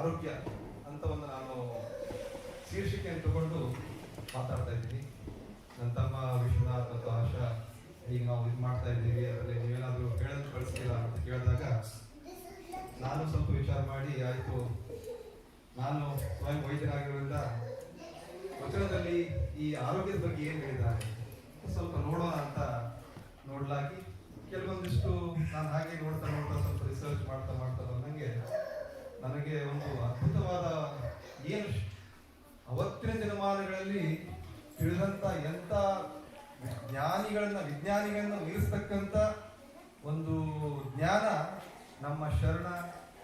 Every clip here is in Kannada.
ಆರೋಗ್ಯ ಅಂತ ಒಂದು ನಾನು ಶೀರ್ಷಿಕೆಯನ್ನು ತಗೊಂಡು ಮಾತಾಡ್ತಾ ಇದ್ದೀನಿ. ನನ್ನ ತಮ್ಮ ವಿಶ್ವನಾಥ್ ಮತ್ತು ಆಶಾ ಈಗ ನಾವು ಇದು ಮಾಡ್ತಾ ಇದ್ದೀವಿ, ಅದರಲ್ಲಿ ನೀವೇನಾದರೂ ಹೇಳೋದು ಕಳಿಸ್ತೀರಾ ಅಂತ ಕೇಳಿದಾಗ ನಾನು ಸ್ವಲ್ಪ ವಿಚಾರ ಮಾಡಿ, ಆಯಿತು, ನಾನು ಸ್ವಯಂ ವೈದ್ಯರಾಗಿರೋದ್ರಿಂದ ವಚನದಲ್ಲಿ ಈ ಆರೋಗ್ಯದ ಬಗ್ಗೆ ಏನು ಹೇಳಿದ್ದಾರೆ? ಸ್ವಲ್ಪ ನೋಡೋಣ ಅಂತ ನೋಡಲಾಗಿ, ಕೆಲವೊಂದಿಷ್ಟು ನಾನು ಹಾಗೆ ನೋಡ್ತಾ ನೋಡ್ತಾ ಸ್ವಲ್ಪ ರಿಸರ್ಚ್ ಮಾಡ್ತಾ ಮಾಡ್ತಾ ಬಂದಂಗೆ ನನಗೆ ಒಂದು ಅದ್ಭುತವಾದ ಏನು ಅವತ್ತಿನ ದಿನಮಾನಗಳಲ್ಲಿ ತಿಳಿದಂಥ ಎಂಥ ಜ್ಞಾನಿಗಳನ್ನ, ವಿಜ್ಞಾನಿಗಳನ್ನ ಮೀರಿಸ್ತಕ್ಕಂಥ ಒಂದು ಜ್ಞಾನ ನಮ್ಮ ಶರಣ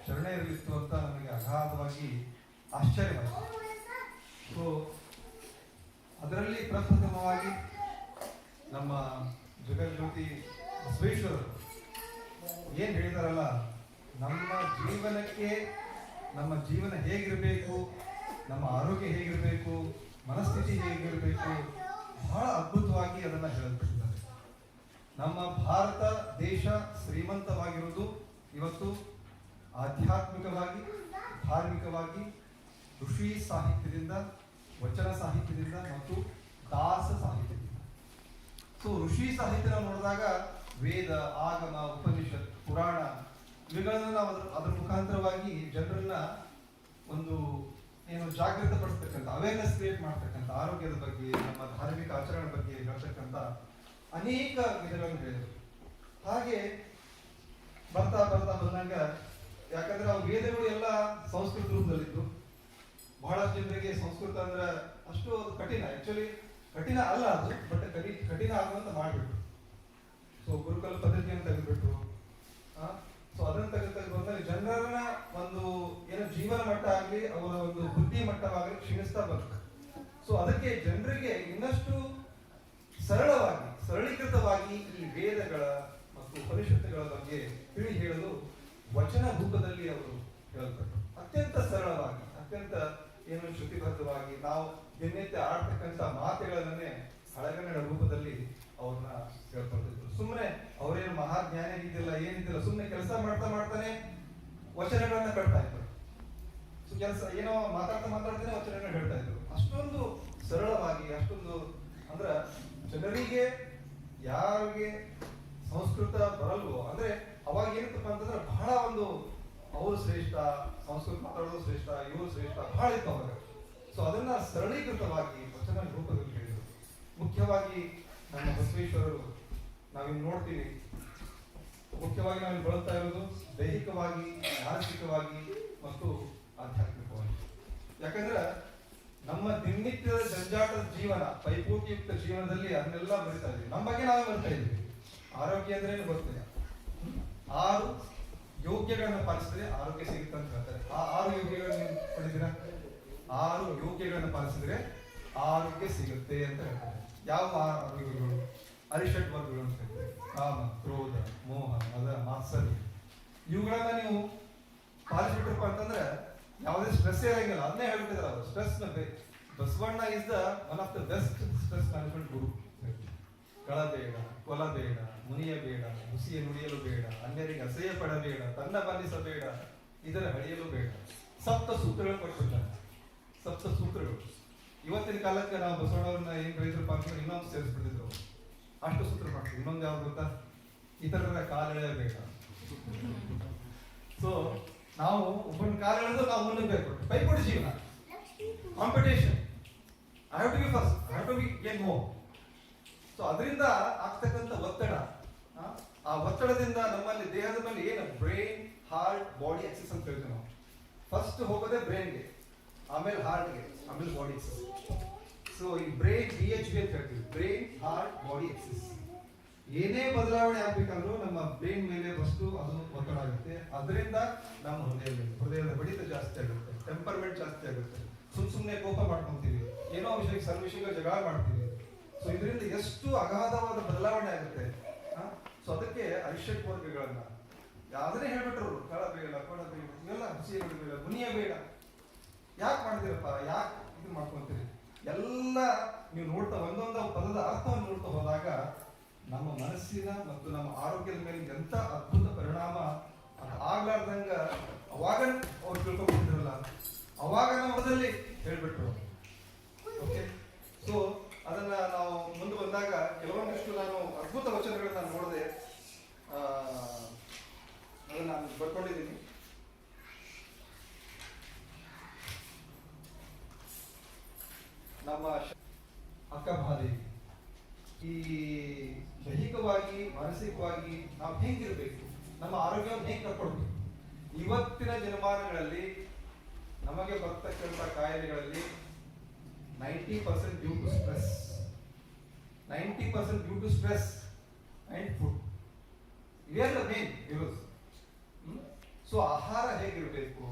ಶರಣೆಯರಲ್ಲಿತ್ತು ಅಂತ ನನಗೆ ಅಗಾಧವಾಗಿ ಆಶ್ಚರ್ಯವಾಯಿತು ಸೊ ಅದರಲ್ಲಿ ಪ್ರಪ್ರಥಮವಾಗಿ ನಮ್ಮ ಜಗಜ್ಯೋತಿ ಬಸವೇಶ್ವರರು ಏನು ಹೇಳಿದಾರಲ್ಲ, ನಮ್ಮ ಜೀವನಕ್ಕೆ ನಮ್ಮ ಜೀವನ ಹೇಗಿರಬೇಕು, ನಮ್ಮ ಆರೋಗ್ಯ ಹೇಗಿರಬೇಕು, ಮನಸ್ಥಿತಿ ಹೇಗಿರಬೇಕು, ಬಹಳ ಅದ್ಭುತವಾಗಿ ಅದನ್ನ ಹೇಳಲ್ಪಟ್ಟಿದ್ದಾರೆ. ನಮ್ಮ ಭಾರತ ದೇಶ ಶ್ರೀಮಂತವಾಗಿರುವುದು ಇವತ್ತು ಆಧ್ಯಾತ್ಮಿಕವಾಗಿ, ಧಾರ್ಮಿಕವಾಗಿ, ಋಷಿ ಸಾಹಿತ್ಯದಿಂದ, ವಚನ ಸಾಹಿತ್ಯದಿಂದ ಮತ್ತು ದಾಸ ಸಾಹಿತ್ಯದಿಂದ. ಸೊ ಋಷಿ ಸಾಹಿತ್ಯ ನೋಡಿದಾಗ ವೇದ, ಆಗಮ, ಉಪನಿಷತ್, ಪುರಾಣ ಇವುಗಳನ್ನ ನಾವು ಅದ್ರ ಅದ್ರ ಮುಖಾಂತರವಾಗಿ ಜನರನ್ನ ಒಂದು ಏನು ಜಾಗೃತ ಪಡಿಸ್ತಕ್ಕಂಥ ಅವೇರ್ನೆಸ್ ಕ್ರಿಯೇಟ್ ಮಾಡ್ತಕ್ಕಂಥ ಆರೋಗ್ಯದ ಬಗ್ಗೆ, ನಮ್ಮ ಧಾರ್ಮಿಕ ಆಚರಣೆ ಬಗ್ಗೆ ಹೇಳ್ತಕ್ಕಂಥ ಅನೇಕ ವಿಧಗಳನ್ನು ಹೇಳಿದರು. ಹಾಗೆ ಬರ್ತಾ ಬರ್ತಾ ಬಂದಂಗ ಯಾಕಂದ್ರೆ ಆ ವೇದಗಳು ಎಲ್ಲ ಸಂಸ್ಕೃತ ರೂಪದಲ್ಲಿತ್ತು ಬಹಳಷ್ಟು ಜನರಿಗೆ ಸಂಸ್ಕೃತ ಅಂದ್ರೆ ಅಷ್ಟು ಅದು ಕಠಿಣ ಆಕ್ಚುಲಿ ಕಠಿಣ ಅಲ್ಲ ಅದು ಬಟ್ ಕಠಿ ಕಠಿಣ ಆಗುವಂತ ಮಾಡಿಬಿಟ್ರು ಸೊ ಗುರುಕುಲ ಪದ್ಧತಿಯನ್ನು ತೆಗೆದ್ಬಿಟ್ರು ಸೊ ಅದನ್ನ ತೆಗೆದು ತೆಗೆದು ಬಂದಾಗ ಜನರನ್ನ ಒಂದು ಏನು ಜೀವನ ಮಟ್ಟ ಆಗಲಿ ಅವರ ಒಂದು ಬುದ್ಧಿ ಮಟ್ಟವಾಗಲಿ ಕ್ಷೀಣಿಸ್ತಾ ಬಂತು ಸೊ ಅದಕ್ಕೆ ಜನರಿಗೆ ಇನ್ನಷ್ಟು ಸರಳವಾಗಿ, ಸರಳೀಕೃತವಾಗಿ ಈ ವೇದಗಳ ಮತ್ತು ಉಪನಿಷತ್ತುಗಳ ಬಗ್ಗೆ ತಿಳಿ ಹೇಳಲು ವಚನ ರೂಪದಲ್ಲಿ ಅವರು ಹೇಳಲ್ಪಟ್ಟರು ಅತ್ಯಂತ ಸರಳವಾಗಿ, ಅತ್ಯಂತ ಏನು ಶ್ರುತಿಬದ್ಧವಾಗಿ ನಾವು ದಿನನಿತ್ಯ ಆಡ್ತಕ್ಕಂಥ ಮಾತುಗಳನ್ನೇ ಹಳಗನ್ನಡ ರೂಪದಲ್ಲಿ ಅವ್ರನ್ನ ಹೇಳ್ಕೊಳ್ತಿದ್ರು. ಸುಮ್ಮನೆ ಅವರೇನು ಮಹಾಜ್ಞಾನ ಇದ್ದಿಲ್ಲ ಏನಿದ್ದಿಲ್ಲ ಸುಮ್ಮನೆ ಕೆಲಸ ಮಾಡ್ತಾ ಮಾಡ್ತಾನೆ ವಚನಗಳನ್ನ ಕಟ್ತಾ ಇದ್ರು. ಕೆಲಸ, ಏನೋ ಮಾತಾಡ್ತಾ ಮಾತಾಡ್ತಾನೆ ವಚನಗಳನ್ನ ಹೇಳ್ತಾ ಇದ್ರು. ಅಷ್ಟೊಂದು ಸರಳವಾಗಿ, ಅಷ್ಟೊಂದು ಅಂದ್ರ ಜನರಿಗೆ ಯಾರಿಗೆ ಸಂಸ್ಕೃತ ಬರಲ್ವೋ, ಅಂದ್ರೆ ಅವಾಗ ಏನಪ್ಪ ಅಂತಂದ್ರೆ ಬಹಳ ಒಂದು ಅವರು ಶ್ರೇಷ್ಠ, ಸಂಸ್ಕೃತ ಮಾತಾಡೋದು ಶ್ರೇಷ್ಠ, ಇವರು ಶ್ರೇಷ್ಠ, ಬಹಳ ಇತ್ತು ಅವಾಗ. ಸೊ ಅದನ್ನ ಸರಳೀಕೃತವಾಗಿ ವಚನ ರೂಪದಲ್ಲಿ ಹೇಳಿದರು. ಮುಖ್ಯವಾಗಿ ನಮ್ಮ ಬಸವೇಶ್ವರರು ನಾವಿನ್ ನೋಡ್ತೀವಿ. ಮುಖ್ಯವಾಗಿ ನಾವು ಬಳಲ್ತಾ ಇರೋದು ದೈಹಿಕವಾಗಿ, ಮಾನಸಿಕವಾಗಿ ಮತ್ತು ಆಧ್ಯಾತ್ಮಿಕವಾಗಿ. ಯಾಕಂದ್ರೆ ನಮ್ಮ ದಿನನಿತ್ಯದ ಜಂಜಾಟದ ಜೀವನ, ಪೈಪೋಟಿಯುಕ್ತ ಜೀವನದಲ್ಲಿ ಅದನ್ನೆಲ್ಲ ಬರಿತಾ ಇದ್ದೀವಿ. ನಮ್ಮ ಬಗ್ಗೆ ನಾವೇ ಬರ್ತಾ ಇದ್ದೀವಿ. ಆರೋಗ್ಯ ಅಂದ್ರೆ ಗೊತ್ತಿಲ್ಲ ಆರು ಯೋಗ್ಯಗಳನ್ನು ಪಾಲಿಸಿದ್ರೆ ಆರೋಗ್ಯ ಸಿಗುತ್ತೆ ಅಂತ ಹೇಳ್ತಾರೆ. ಆ ಆರು ಯೋಗ್ಯಗಳನ್ನ ಪಡೆದಿರ? ಆರು ಯೋಗ್ಯಗಳನ್ನು ಪಾಲಿಸಿದ್ರೆ ಆರೋಗ್ಯ ಸಿಗುತ್ತೆ ಅಂತ ಹೇಳ್ತಾರೆ. ಯಾವ ಆರೋಗ್ಯಗಳು ಅರಿಷಟ್ ವರ್ಗಗಳು ಅಂತ ಹೇಳ್ತಾರೆ. ಕಾಮ, ಕ್ರೋಧ, ಮೋಹ, ಮದ, ಮಾತ್ಸರ್ಯ. ಇವುಗಳನ್ನ ನೀವು ಪಾಲಿಸ್ಬಿಟ್ರಪ್ಪ ಅಂತಂದ್ರೆ ಯಾವುದೇ ಸ್ಟ್ರೆಸ್ ಇರಂಗಿಲ್ಲ ಅದನ್ನೇ ಹೇಳ್ಬಿಟ್ಟಿದ್ದಾರೆ ಅವರು. Stress Basavanna is the one of the best stress management guru ಕಳ ಬೇಡ, ಕೊಲ ಬೇಡ, ಮುನಿಯ ಬೇಡ, ಹುಸಿಯ ನುಡಿಯಲು ಬೇಡ, ಅನ್ಯರಿಗೆ ಅಸಹ್ಯ ಪಡಬೇಡ, ತನ್ನ ಬಂಧಿಸಬೇಡ ಇದರ ಹಳಿಯಲು ಬೇಡ. ಸಪ್ತ ಸೂತ್ರಗಳು ಕೊಟ್ಬಿಟ್ಟಾರೆ. ಸಪ್ತ ಸೂತ್ರಗಳು. ಇವತ್ತಿನ ಕಾಲಕ್ಕೆ ನಾವು ಬಸವಣ್ಣವ್ರನ್ನ ಏನ್ ಬೆಳೆದ್ರಪ್ಪ ಅಂತ ಇನ್ನೊಂದು ಸೇರಿಸ್ಬಿಟ್ಟಿದ್ರು. ಅಷ್ಟು ಸೂತ್ರ ಮಾಡ್ತೀವಿ. ಇನ್ನೊಂದು ಯಾವ್ದು ಗೊತ್ತಾ? ಇತರರ ಕಾಲೆಳೆಯಬೇಡ ಸೊ ನಾವು ಒಬ್ಬನ ಕಾಲ ನಾವು ಮುನ್ನಬೇಕು ಪೈಪೋಟಿ ಜೀವನ. Competition I have to be first I have to be get ಮೋ ಸೊ ಅದರಿಂದ ಆಗ್ತಕ್ಕಂಥ ಒತ್ತಡ, ಆ ಒತ್ತಡದಿಂದ ನಮ್ಮಲ್ಲಿ, ದೇಹದ ಮೇಲೆ ಏನು? ಬ್ರೈನ್ ಹಾರ್ಟ್ ಬಾಡಿ ಎಕ್ಸಸ್ ಅಂತ ಹೇಳ್ತೀವಿ ನಾವು. ಫಸ್ಟ್ ಹೋಗೋದೇ ಬ್ರೈನ್ಗೆ ಆಮೇಲೆ ಹಾರ್ಟ್ಗೆ ಆಮೇಲೆ ಬಾಡಿ ಎಕ್ಸಸ್ ಸೊ ಈ ಬ್ರೈನ್ ಬಿ ಎಚ್ ಬಿ ಅಂತ ಹೇಳ್ತೀವಿ. ಬ್ರೈನ್ ಹಾರ್ಟ್ ಬಾಡಿ ಎಕ್ಸಸ್ ಏನೇ ಬದಲಾವಣೆ ಆಗ್ಬೇಕಾದ್ರೂ ನಮ್ಮ ಬ್ರೈನ್ ಮೇಲೆ ಫಸ್ಟ್ ಅದು ಒತ್ತಡ ಆಗುತ್ತೆ. ಅದರಿಂದ ನಮ್ಮ ಹೃದಯ ಮೇಲೆ, ಹೃದಯದ ಬಡಿತ ಜಾಸ್ತಿ ಆಗುತ್ತೆ ಟೆಂಪರ್ಮೆಂಟ್ ಜಾಸ್ತಿ ಆಗುತ್ತೆ. ಸುಮ್ ಸುಮ್ಮನೆ ಕೋಪ ಮಾಡ್ಕೊಂತೀವಿ. ಏನೋ ವಿಷಯಕ್ಕೆ ಸಣ್ಣ ಜಗಳ ಮಾಡ್ತೀವಿ. ಸೊ ಇದರಿಂದ ಎಷ್ಟು ಅಗಾಧವಾದ ಬದಲಾವಣೆ ಆಗುತ್ತೆ ಸೊ ಅದಕ್ಕೆ ಅರಿಷಟ್ ವರ್ಗಗಳನ್ನ ಯಾವ್ದನ್ನೇ ಹೇಳ್ಬಿಟ್ರು ಕಳ ಬೇಡ ಕೊಡ ಬೇಡ, ಇವೆಲ್ಲ ಹಸಿ ಬೇಡ, ಮುನಿಯ ಬೇಡ. ಯಾಕೆ ಮಾಡ್ತೀರಪ್ಪ? ಯಾಕೆ ಇದು ಮಾಡ್ಕೊಂತೀರಿ? ಎಲ್ಲ ನೀವು ನೋಡ್ತಾ ಒಂದೊಂದು ಪದದ ಅರ್ಥವನ್ನು ನೋಡ್ತಾ ಹೋದಾಗ ನಮ್ಮ ಮನಸ್ಸಿನ ಮತ್ತು ನಮ್ಮ ಆರೋಗ್ಯದ ಮೇಲೆ ಎಂತ ಅದ್ಭುತ ಪರಿಣಾಮ ಆಗ್ಲಾರ್ದಂಗ ಅವಾಗ ಅವ್ರು ತಿಳ್ಕೊಂಡಿದ್ರಲ್ಲ ಅವಾಗ ನಮ್ಮದಲ್ಲಿ ಹೇಳ್ಬಿಟ್ರು. ಓಕೆ ಸೊ ಅದನ್ನ ನಾವು ಮುಂದೆ ಬಂದಾಗ ಕೆಲವೊಂದಿಷ್ಟು ನಾನು ಅದ್ಭುತ ವಚನಗಳನ್ನ ನಾನು ನೋಡಿದೆ ಆ, ಅದನ್ನ ನಾನು ಬರ್ಕೊಂಡಿದ್ದೀನಿ ನಮ್ಮ ಶ- ಅಕ್ಕಮಹಾದೇವಿ ಈ ದೈಹಿಕವಾಗಿ ಮಾನಸಿಕವಾಗಿ ನಾವು ಹೇಗಿರ್ಬೇಕು? ನಮ್ಮ ಆರೋಗ್ಯವನ್ನು ಹೇಗೆ ಕಟ್ಕೊಳ್ಬೇಕು ಇವತ್ತಿನ ದಿನಮಾನಗಳಲ್ಲಿ ನಮಗೆ ಬರ್ತಕ್ಕಂಥ ಕಾಯಿಲೆಗಳಲ್ಲಿ ninety percent due to stress ninety percent due to stress and food ಇವೆಲ್ಲ ಮೇನ್ ಇರೋದು. ಸೊ ಆಹಾರ ಹೇಗಿರಬೇಕು?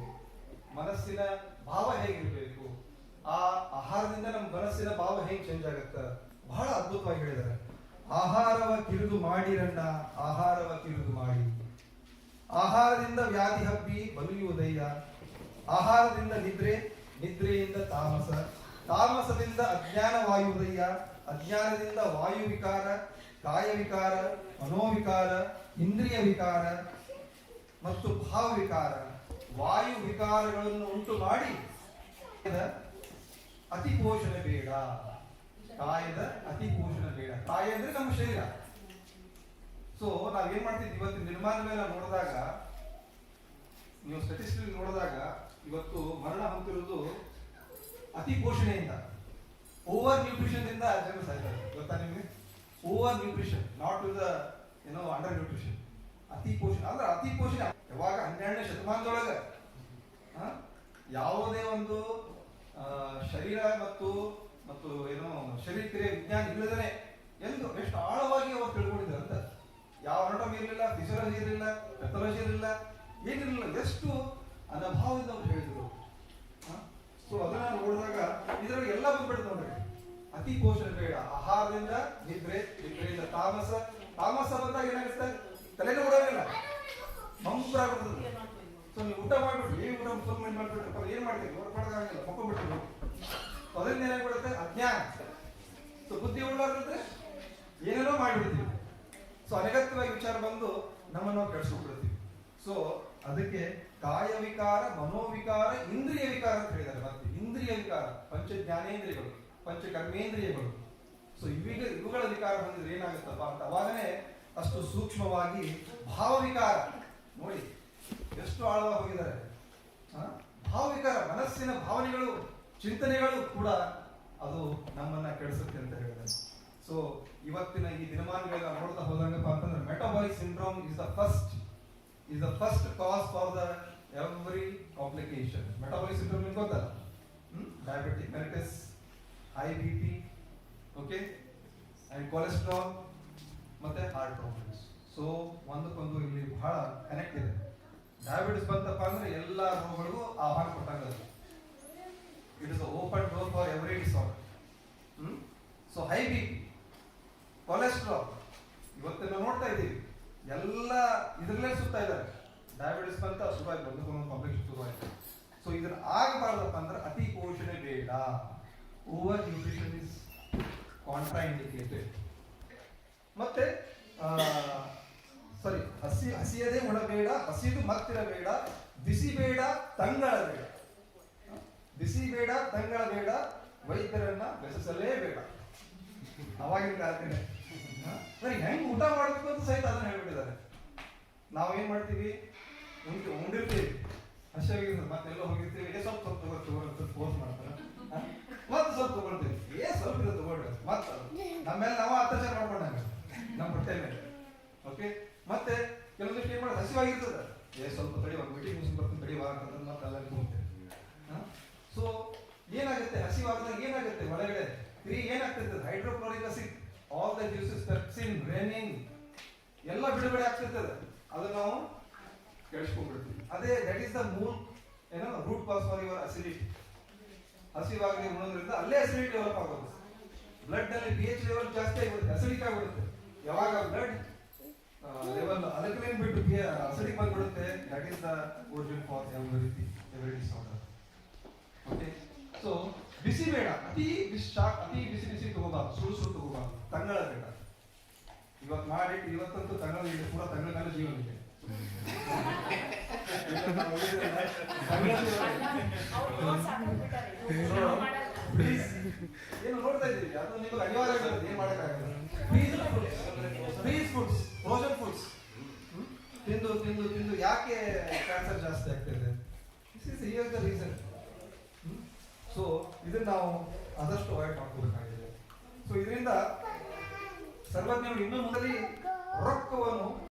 ಮನಸ್ಸಿನ ಭಾವ ಹೇಗಿರಬೇಕು? ಆ ಆಹಾರದಿಂದ ನಮ್ಮ ಮನಸ್ಸಿನ ಭಾವ ಹೇಗೆ ಚೇಂಜ್ ಆಗುತ್ತೆ? ಬಹಳ ಅದ್ಭುತವಾಗಿ ಹೇಳಿದ್ದಾರೆ. ಆಹಾರವ ಕಿರಿದು ಮಾಡಿರಣ್ಣ, ಆಹಾರವ ಕಿರಿದು ಮಾಡಿ. ಆಹಾರದಿಂದ ವ್ಯಾಧಿ ಹಬ್ಬಿ ಬಲಿಯುವುದಯ್ಯ ಆಹಾರದಿಂದ ನಿದ್ರೆ, ನಿದ್ರೆಯಿಂದ ತಾಮಸ, ತಾಮಸದಿಂದ ಅಜ್ಞಾನ ವಾಯುವುದಯ್ಯ ಅಜ್ಞಾನದಿಂದ ವಾಯು ವಿಕಾರ, ಕಾಯ ವಿಕಾರ, ಮನೋವಿಕಾರ, ಇಂದ್ರಿಯ ವಿಕಾರ ಮತ್ತು ಭಾವ ವಿಕಾರ. ವಾಯು ವಿಕಾರಗಳನ್ನು ಉಂಟು ಮಾಡಿ ಅತಿ ಪೋಷಣೆ ಬೇಡ. ಕಾಯದ ಅತಿ ಪೋಷಣ ಬೇಡ ತಾಯಿ ಅಂದ್ರೆ ನಮ್ಮ ಶರೀರ. ಸೊ ನಾವೇನ್ ಮಾಡ್ತಿದ್ವಿ? ಇವತ್ತು ಮೇಲೆ ನೋಡಿದಾಗ, ನೀವು ಸ್ಟಟಿಸ್ಟಿಕ್ ನೋಡಿದಾಗ, ಇವತ್ತು ಮರಣ ಹೊಂದಿರುವುದು ಅತಿ ಪೋಷಣೆಯಿಂದ. ಓವರ್ ನ್ಯೂಟ್ರಿಷನ್ ಇಂದ ಜನರು ಸಾಯ್ತಾರೆ ಗೊತ್ತಾ ನಿಮಗೆ? Over nutrition not to the ಏನೋ ಅಂಡರ್ ನ್ಯೂಟ್ರಿಷನ್ ಅತಿ ಪೋಷಣೆ ಅಂದ್ರೆ ಅತಿ ಪೋಷಣೆ ಯಾವಾಗ? ಹನ್ನೆರಡನೇ ಶತಮಾನದೊಳಗೆ. ಯಾವುದೇ ಒಂದು ಶರೀರ ಮತ್ತು ಮತ್ತು, ಏನೋ ವಿಜ್ಞಾನ ಇಲ್ಲದೇ ಎಂದು ಎಷ್ಟು ಆಳವಾಗಿ ಅವರು ತಿಳ್ಕೊಂಡಿದ್ದಾರೆ ಅಂತ. ಯಾವ ಅನಾಟಮಿ ಇರಲಿಲ್ಲ ಫಿಸಿಯಾಲಜಿ ಇರಲಿಲ್ಲ ಪೆಥಾಲಜಿ ಇರಲಿಲ್ಲ, ಏನಿರಲಿಲ್ಲ, ಎಷ್ಟು ಅನಭಾವದಿಂದ ಅವ್ರು ಹೇಳಿದ್ರು. ಸೊ ಅದನ್ನ ನೋಡಿದಾಗ ಇದರಲ್ಲಿ ಎಲ್ಲ ಬಂದ್ಬಿಡ್ತು ನೋಡ್ರಿ. ಅತಿ ಪೋಷಣೆ ಬೇಡ. ಆಹಾರದಿಂದ ನಿದ್ರೆ, ನಿದ್ರೆಯಿಂದ ತಾಮಸ. ತಾಮಸ ಬಂದಾಗ ಏನಾಗುತ್ತೆ ತಲೆನೂ ಓಡೋದಿಲ್ಲ ಮಂಪ್ರಾಗ್ಬಿಡ್ತದೆ ಸೊ ನೀವು ಊಟ ಮಾಡ್ಬಿಟ್ಟು ಏನ್ ಊಟ ಸ್ವಲ್ಪ ಮಂದಿ ಮಾಡ್ಬಿಟ್ರಪ್ಪ ಏನ್ ಮಾಡ್ತೀವಿ ಹೊರ ಮಾಡೋಕ್ಕಾಗಲ್ಲ ಮಕ್ಕೊಂಡ್ಬಿಟ್ಟು ಅದರಿಂದ ಏನಾಗ್ಬಿಡುತ್ತೆ ಅಜ್ಞಾನ ಸೊ ಬುದ್ಧಿ ಉಳ್ಳಾರ್ದ್ರೆ ಏನೇನೋ ಮಾಡಿಬಿಡ್ತೀವಿ ಸೊ ಅನಗತ್ಯವಾಗಿ ವಿಚಾರ ಬಂದು ನಮ್ಮನ್ನು ನಾವು ಕೆಡಿಸ್ಬಿಡ್ತೀವಿ ಸೊ ಅದಕ್ಕೆ ಕಾಯ ವಿಕಾರ, ಮನೋವಿಕಾರ, ಇಂದ್ರಿಯ ವಿಕಾರ ಅಂತ ಹೇಳಿದ್ದಾರೆ ಮತ್ತೆ. ಇಂದ್ರಿಯ ವಿಕಾರ, ಪಂಚ ಜ್ಞಾನೇಂದ್ರಿಯಗಳು, ಪಂಚ ಕರ್ಮೇಂದ್ರಿಯಗಳು. ಸೊ ಇವೀಗ, ಇವುಗಳ ವಿಕಾರ ಬಂದಿದ್ರೆ ಏನಾಗುತ್ತಪ್ಪ ಅಂತ ಅವಾಗನೇ ಅಷ್ಟು ಸೂಕ್ಷ್ಮವಾಗಿ ಭಾವ ವಿಕಾರ. ನೋಡಿ, ಎಷ್ಟು ಆಳವಾಗಿ ಹೋಗಿದ್ದಾರೆ. ಆ? ಭಾವ ವಿಕಾರ, ಮನಸ್ಸಿನ ಭಾವನೆಗಳು, ಚಿಂತನೆಗಳು ಕೂಡ ಅದು ನಮ್ಮನ್ನ ಕೆಡಿಸುತ್ತೆ ಅಂತ ಹೇಳಿದ್ದಾರೆ. ಸೊ ಇವತ್ತಿನ ಈ ದಿನಮಾನಗಳ ನೋಡ್ತಾ ಹೋದಂಗಪ್ಪ ಅಂತಂದ್ರೆ metabolic syndrome is the first is the first cause for the every complication. Metabolic syndrome ನಿಮ್ಗೆ ಗೊತ್ತಲ್ಲ diabetic diabetic mellitus, high BP, okay, and cholesterol ಮತ್ತೆ ಹಾರ್ಟ್ ಪ್ರಾಬ್ಲಮ್ಸ್ ಸೊ ಒಂದಕ್ಕೊಂದು ಇಲ್ಲಿ ಬಹಳ ಕನೆಕ್ಟ್ ಇದೆ. ಡಯಾಬಿಟಿಸ್ ಬಂತಪ್ಪ ಅಂದ್ರೆ ಎಲ್ಲ ರೋಗಗಳಿಗೂ ಆಹ್ವಾನ ಕೊಟ್ಟಂಗ it is open door for every disorder hmm so high B P cholesterol ಇವತ್ತೆಲ್ಲ ನೋಡ್ತಾ ಇದ್ದೀವಿ. ಎಲ್ಲ ಇದರಲ್ಲೇ ಸುತ್ತಾ ಇದ್ದಾರೆ. ಡಯಾಬಿಟಿಸ್ ಬಂತ ಶುರುವಾಗಿ ಬಂದು ಕಾಂಪ್ಲೆಕ್ಸ್ ಶುರುವಾಯಿತು ಸೊ ಇದನ್ನ ಆಗಬಾರ್ದಪ್ಪ ಅಂದ್ರೆ ಅತಿ ಪೋಷಣೆ ಬೇಡ. Over nutrition is contraindicated ಮತ್ತೆ ಸಾರಿ ಹಸಿ, ಹಸಿಯದೇ ಉಣಬೇಡ ಹಸಿದು ಮತ್ತಿರಬೇಡ ಬಿಸಿ ಬೇಡ, ತಂಗಳ ಬೇಡ. ಬಿಸಿ ಬೇಡ, ತಂಗಳ ಬೇಡ, ವೈದ್ಯರನ್ನ ಬೆಸಸಲೇ ಬೇಡ. ಅವಾಗಿನ ಸರಿ, ಹೆಂಗ್ ಊಟ ಮಾಡಬೇಕು ಅಂತ ಸಹಿತ ಅದನ್ನ ಹೇಳ್ಬಿಟ್ಟಿದ್ದಾರೆ. ನಾವೇನ್ ಮಾಡ್ತೀವಿ? ಉಂಟು, ಉಂಡಿರ್ತೀವಿ. ಹಸಿಯಾಗಿರ್ತದೆ ಮತ್ತೆಲ್ಲ ಹೋಗಿರ್ತೀವಿ. ಏ, ಸ್ವಲ್ಪ ಸ್ವಲ್ಪ ತಗೋ ಅಂತ ಫೋರ್ಸ್ ಮಾಡ್ತಾರೆ. ಮತ್ತೆ ಸ್ವಲ್ಪ ತಗೊಳ್ತೀವಿ ಏ, ಸ್ವಲ್ಪ ಇದು ತಗೊಳ್ರಿ ಮತ್ತೆ ನಮ್ಮೆಲ್ಲ ಮೇಲೆ ನಾವು ಅತ್ಯಾಚಾರ ಮಾಡ್ಕೊಂಡಂಗ. ನಮ್ಮ ಹೊಟ್ಟೆ ಮೇಲೆ. ಓಕೆ ಮತ್ತೆ ಕೆಲವೊಂದಿಷ್ಟು ಏನ್ ಮಾಡೋದು? ಹಸಿವಾಗಿರ್ತದೆ. ಏ, ಸ್ವಲ್ಪ ತಡಿ, ಒಂದು ಮೀಟಿಂಗ್ ಮುಗಿಸಿ ಬರ್ತೀನಿ. ತಡಿ, ಬಾ ಅಂತಂದ್ರೆ ಮತ್ತೆ ಎಲ್ಲ ಹೋಗ್ತೇವೆ. ಕೆಡಿಸ್ಕೊಂಡ್ಬಿಡ್ತೀವಿ ಅದೇ ದಟ್ ಈಸ್ ದ ಮೂಲ್ ಏನೋ root cause for your acidity ಹಸಿವಾಗಲಿ ಉಣೋದ್ರಿಂದ ಅಲ್ಲೇ ಅಸಿಡಿಟಿ ಡೆವಲಪ್ ಆಗೋದು. ಬ್ಲಡ್ನಲ್ಲಿ ಪಿ ಎಚ್ ಲೆವೆಲ್ ಜಾಸ್ತಿ ಆಗಿಬಿಡುತ್ತೆ ಅಸಿಡಿಕ್ ಆಗಿಬಿಡುತ್ತೆ. ಯಾವಾಗ ಬ್ಲಡ್ ಲೆವೆಲ್ ಅಲ್ಕಲೈನ್ ಬಿಟ್ಟು ಅಸಿಡಿಕ್ ಬಂದ್ಬಿಡುತ್ತೆ. That is the origin for ರೀತಿ ಎವ್ರಿ ಡಿಸಾರ್ಡರ್ ಓಕೆ ಸೊ ಬಿಸಿ ಬೇಡ, ಅತಿ ಬಿಸಿ ಶಾಕ್, ಅತಿ ಬಿಸಿ ಬಿಸಿ ತಗೋಬಾರ್ದು, ಸುಳ್ಳು ಸುಡು ತಗೋಬಾರ್ದು. ತಂಗಳ ಬೇಡ. ಇವತ್ತು ಮಾಡಿ ಇವತ್ತಂತೂ ತಂಗಳ ಇದೆ ಪೂರ ತಂಗಳ ಜೀವನ ಇದೆ. ಏನು ನೋಡ್ತಾ ಇದ್ದೀವಿ ಅದು ನಿಮಗೆ ಅನಿವಾರ್ಯ ಏನು ಮಾಡೋಕ್ಕಾಗಲ್ಲ. Please foods